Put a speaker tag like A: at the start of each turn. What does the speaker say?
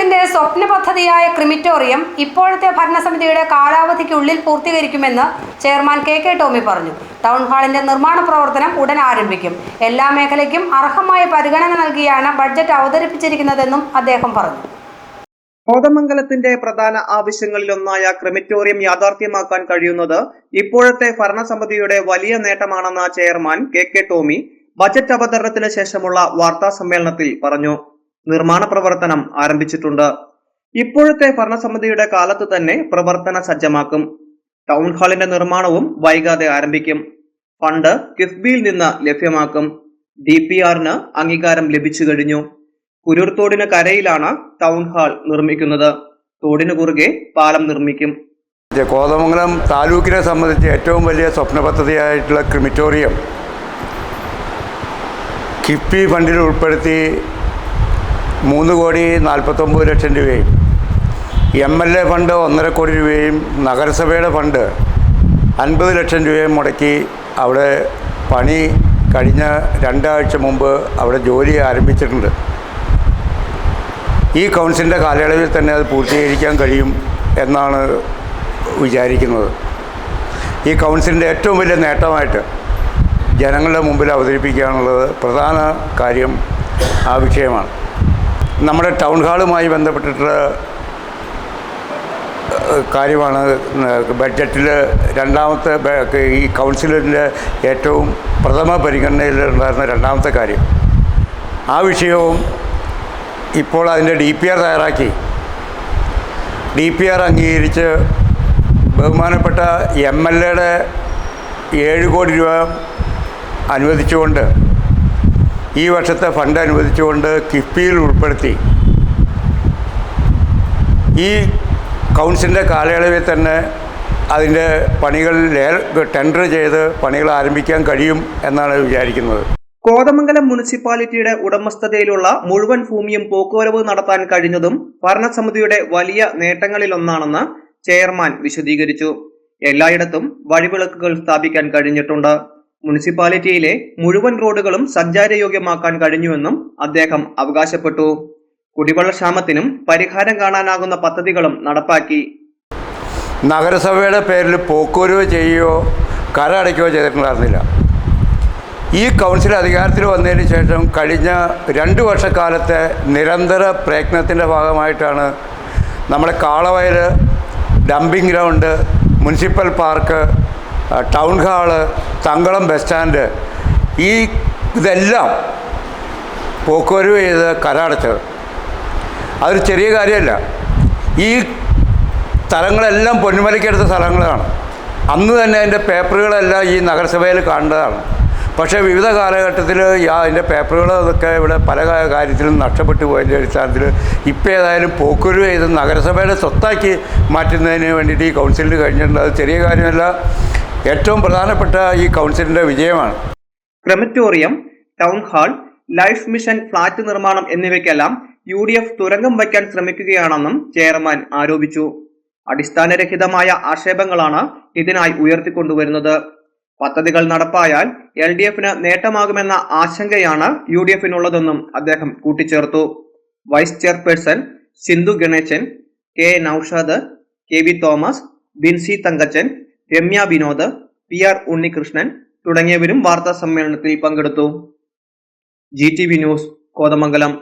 A: കോതമംഗലത്തിന്റെ സ്വപ്ന പദ്ധതിയായ ക്രിമിറ്റോറിയം ഇപ്പോഴത്തെ ഭരണസമിതിയുടെ കാലാവധിക്കുള്ളിൽ പൂർത്തീകരിക്കുമെന്ന് ചെയർമാൻ കെ കെ ടോമി പറഞ്ഞു. ടൗൺ ഹാളിന്റെ നിർമ്മാണ പ്രവർത്തനം ഉടൻ ആരംഭിക്കും. എല്ലാ മേഖലയ്ക്കും അർഹമായ പരിഗണന നൽകിയാണ് ബഡ്ജറ്റ് അവതരിപ്പിച്ചിരിക്കുന്നതെന്നും അദ്ദേഹം പറഞ്ഞു.
B: കോതമംഗലത്തിന്റെ പ്രധാന ആവശ്യങ്ങളിലൊന്നായ ക്രിമിറ്റോറിയം യാഥാർത്ഥ്യമാക്കാൻ കഴിയുന്നത് ഇപ്പോഴത്തെ ഭരണസമിതിയുടെ വലിയ നേട്ടമാണെന്ന് chairman K K Tomy budget അവതരണത്തിന് ശേഷമുള്ള വാർത്താ സമ്മേളനത്തിൽ പറഞ്ഞു. നിർമ്മാണ പ്രവർത്തനം ആരംഭിച്ചിട്ടുണ്ട്. ഇപ്പോഴത്തെ ഭരണസമിതിയുടെ കാലത്ത് തന്നെ പ്രവർത്തന സജ്ജമാക്കും. ടൗൺ ഹാളിന്റെ നിർമ്മാണവും വൈകാതെ ആരംഭിക്കും. ഫണ്ട് കിഫ്ബിയിൽ നിന്ന് ലഭ്യമാക്കും. ഡി പി ആറിന് അംഗീകാരം ലഭിച്ചു കഴിഞ്ഞു. കുരുർത്തോടിന് കരയിലാണ് ടൗൺ ഹാൾ നിർമ്മിക്കുന്നത്. തോടിന് കുറുകെ പാലം നിർമ്മിക്കും.
C: കോതമംഗലം താലൂക്കിനെ സംബന്ധിച്ച് ഏറ്റവും വലിയ സ്വപ്ന പദ്ധതിയായിട്ടുള്ള ക്രിമിറ്റോറിയം കിഫ്ബി ഫണ്ടിൽ ഉൾപ്പെടുത്തി മൂന്ന് കോടി നാൽപ്പത്തൊമ്പത് ലക്ഷം രൂപയും. എം എൽ എ ഫണ്ട് ഒന്നര കോടി രൂപയും നഗരസഭയുടെ ഫണ്ട് അൻപത് ലക്ഷം രൂപയും മുടക്കി അവിടെ പണി കഴിഞ്ഞ രണ്ടാഴ്ച മുമ്പ് അവിടെ ജോലി ആരംഭിച്ചിട്ടുണ്ട്. ഈ കൗൺസിലിന്റെ കാലയളവിൽ തന്നെ അത് പൂർത്തീകരിക്കാൻ കഴിയും എന്നാണ് വിചാരിക്കുന്നത്. ഈ കൗൺസിലിന്റെ ഏറ്റവും വലിയ നേട്ടമായിട്ട് ജനങ്ങളുടെ മുമ്പിൽ അവതരിപ്പിക്കാനുള്ളത് പ്രധാന കാര്യം ആ വിഷയമാണ്. നമ്മുടെ ടൗൺ ഹാളുമായി ബന്ധപ്പെട്ടിട്ട് കാര്യമാണ് ബഡ്ജറ്റിൽ രണ്ടാമത്തെ ഈ കൗൺസിലിന്റെ ഏറ്റവും പ്രഥമ പരിഗണനയിൽ ഉണ്ടായിരുന്ന രണ്ടാമത്തെ കാര്യം. ആ വിഷയവും ഇപ്പോൾ അതിന്റെ ഡി പി ആർ തയ്യാറാക്കി. ഡി പി ആർ അംഗീകരിച്ച് ബഹുമാനപ്പെട്ട എം എൽ എയുടെ ഏഴ് കോടി രൂപ അനുവദിച്ചുകൊണ്ട് ഈ വർഷത്തെ ഫണ്ട് അനുവദിച്ചുകൊണ്ട് കിഫ്ബിയിൽ ഉൾപ്പെടുത്തി. ഈ കൗൺസിലിന്റെ കാലയളവിൽ തന്നെ അതിന്റെ പണികൾ ടെൻഡർ ചെയ്ത് പണികൾ ആരംഭിക്കാൻ കഴിയും എന്നാണ് വിചാരിക്കുന്നത്.
B: കോതമംഗലം മുനിസിപ്പാലിറ്റിയുടെ ഉടമസ്ഥതയിലുള്ള മുഴുവൻ ഭൂമിയും പോക്കുവരവ് നടത്താൻ കഴിഞ്ഞതും ഭരണസമിതിയുടെ വലിയ നേട്ടങ്ങളിലൊന്നാണെന്ന് ചെയർമാൻ വിശദീകരിച്ചു. എല്ലായിടത്തും വഴിവിളക്കുകൾ സ്ഥാപിക്കാൻ കഴിഞ്ഞിട്ടുണ്ട്. മുനിസിപ്പാലിറ്റിയിലെ മുഴുവൻ റോഡുകളും സഞ്ചാരയോഗ്യമാക്കാൻ കഴിഞ്ഞുവെന്നും അദ്ദേഹം അവകാശപ്പെട്ടു. കുടിവെള്ളക്ഷാമത്തിനും പരിഹാരം കാണാനാകുന്ന പദ്ധതികളും നടപ്പാക്കി.
C: നഗരസഭയുടെ പേരിൽ പോക്കുവരവ് ചെയ്യുകയോ കര അടയ്ക്കുകയോ ചെയ്തിട്ടുണ്ടായിരുന്നില്ല. ഈ കൗൺസിൽ അധികാരത്തിൽ വന്നതിന് ശേഷം കഴിഞ്ഞ രണ്ട് വർഷക്കാലത്തെ നിരന്തര പ്രയത്നത്തിന്റെ ഭാഗമായിട്ടാണ് നമ്മുടെ Kalavayal dumping ground municipal park town hall Thankalam bus stand ഈ ഇതെല്ലാം പോക്കുവരവ് ചെയ്ത് കരടച്ചത്. അതൊരു ചെറിയ കാര്യമല്ല. ഈ സ്ഥലങ്ങളെല്ലാം പൊന്നുമലയ്ക്കെടുത്ത സ്ഥലങ്ങളാണ്. അന്ന് തന്നെ അതിന്റെ പേപ്പറുകളെല്ലാം ഈ നഗരസഭയിൽ കാണേണ്ടതാണ് പക്ഷേ വിവിധ കാലഘട്ടത്തിൽ അതിന്റെ പേപ്പറുകൾ അതൊക്കെ ഇവിടെ പല കാര്യത്തിലും നഷ്ടപ്പെട്ടു പോയതിന്റെ അടിസ്ഥാനത്തിൽ ഇപ്പോൾ ഏതായാലും പോക്കുരു ചെയ്ത് നഗരസഭയുടെ സ്വത്താക്കി മാറ്റുന്നതിന് വേണ്ടിയിട്ട് ഈ കൗൺസിലിന് കഴിഞ്ഞിട്ടുണ്ട്. അത് ചെറിയ കാര്യമല്ല. ഏറ്റവും പ്രധാനപ്പെട്ട ഈ കൗൺസിലിന്റെ വിജയമാണ്.
B: Crematorium town hall life mission flat നിർമ്മാണം എന്നിവയ്ക്കെല്ലാം യു ഡി എഫ് തുരങ്കം വയ്ക്കാൻ ശ്രമിക്കുകയാണെന്നും ചെയർമാൻ ആരോപിച്ചു. അടിസ്ഥാനരഹിതമായ ആക്ഷേപങ്ങളാണ് ഇതിനായി ഉയർത്തിക്കൊണ്ടുവരുന്നത്. പദ്ധതികൾ നടപ്പായാൽ എൽ ഡി എഫിന് നേട്ടമാകുമെന്ന ആശങ്കയാണ് യു ഡി എഫിനുള്ളതെന്നും അദ്ദേഹം കൂട്ടിച്ചേർത്തു. Vice chairperson Sindhu Ganeshan K Noushad K V Thomas Binsy Thankachan Ramya Vinod P R Unnikrishnan തുടങ്ങിയവരും വാർത്താ സമ്മേളനത്തിൽ പങ്കെടുത്തു. G T V news Kothamangalam.